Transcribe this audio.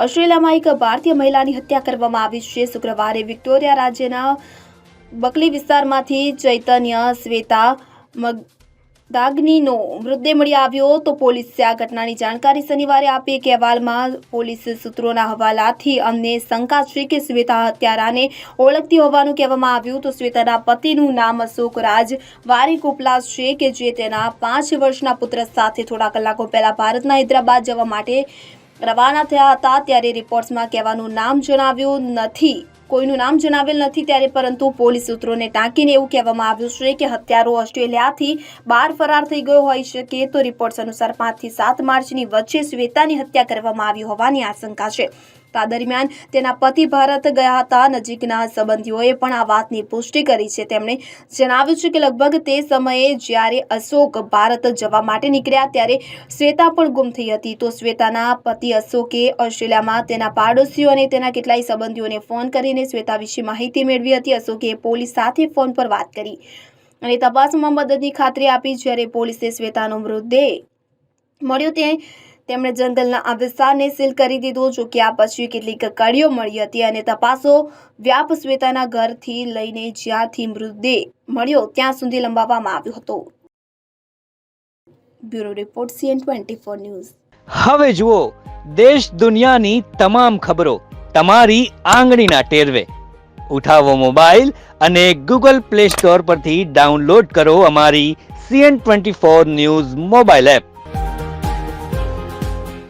ઓસ્ટ્રેલિયામાં એક ભારતીય મહિલાની હત્યા કરવામાં આવી છે. શુક્રવારે વિક્ટોરિયા રાજ્યના બકલી વિસ્તારમાંથી ચૈતન્ય, શ્વેતા દાગનીનો મૃતદેહ મળી આવ્યો તો પોલીસે આ ઘટનાની જાણકારી શનિવારે આપી. એક અહેવાલમાં પોલીસ સૂત્રોના હવાલાથી અમને શંકા છે કે શ્વેતા હત્યારાને ઓળખતી હોવાનું કહેવામાં આવ્યું તો શ્વેતાના પતિનું નામ અશોક રાજ વારીકુપલા છે કે જે તેના પાંચ વર્ષના પુત્ર સાથે થોડા કલાકો પહેલા ભારતના હૈદરાબાદ જવા માટે રવાના થયા હતા ત્યારે રિપોર્ટ્સમાં કહેવાનું નામ જણાવ્યું નથી. કોઈનું નામ જણાવેલ નથી ત્યારે પરંતુ પોલીસ સૂત્રોને ટાંકીને એવું કહેવામાં આવ્યું છે કે હત્યારો ઓસ્ટ્રેલિયાથી બહાર ફરાર થઈ ગયો હોઈ શકે તો રિપોર્ટ્સ અનુસાર પાંચથી સાત માર્ચની વચ્ચે શ્વેતાની હત્યા કરવામાં આવી હોવાની આશંકા છે. તો દરમિયાન તેના પતિ ભારત ગયા હતા. નજીકના સંબંધીઓએ પણ આ વાતની પુષ્ટિ કરી છે. તેમણે જણાવ્યું છે કે લગભગ તે સમયે જ્યારે અશોક ભારત જવા માટે નીકળ્યા ત્યારે શ્વેતા પણ ગુમ થઈ હતી. તો શ્વેતાના પતિ અશોકે ઓસ્ટ્રેલિયામાં તેના પાડોશીઓ અને તેના કેટલાય સંબંધીઓને ફોન કરીને શ્વેતા વિશે માહિતી મેળવી હતી. અશોકે પોલીસ સાથે ફોન પર વાત કરી અને તપાસમાં મદદની ખાતરી આપી. જ્યારે પોલીસે શ્વેતાનો મૃતદેહ મળ્યો, તે તેમણે જંગલના આ વિસ્તારને સીલ કરી દીધો જો કે આ પછી કેટલીક કડીઓ મળી હતી અને તપાસો વ્યાપ શ્વેતાના ઘરથી લઈને જ્યાંથી મૃતદેહ મળ્યો ત્યાં સુધી લંબાવવામાં આવ્યો હતો. Bureau report CN twenty four news. હવે જુઓ, દેશ દુનિયાની તમામ ખબરો તમારી આંગળીના ટેરવે. ઉઠાવો મોબાઈલ અને ગૂગલ પ્લે સ્ટોર પરથી ડાઉનલોડ કરો અમારી CN twenty four news mobile app.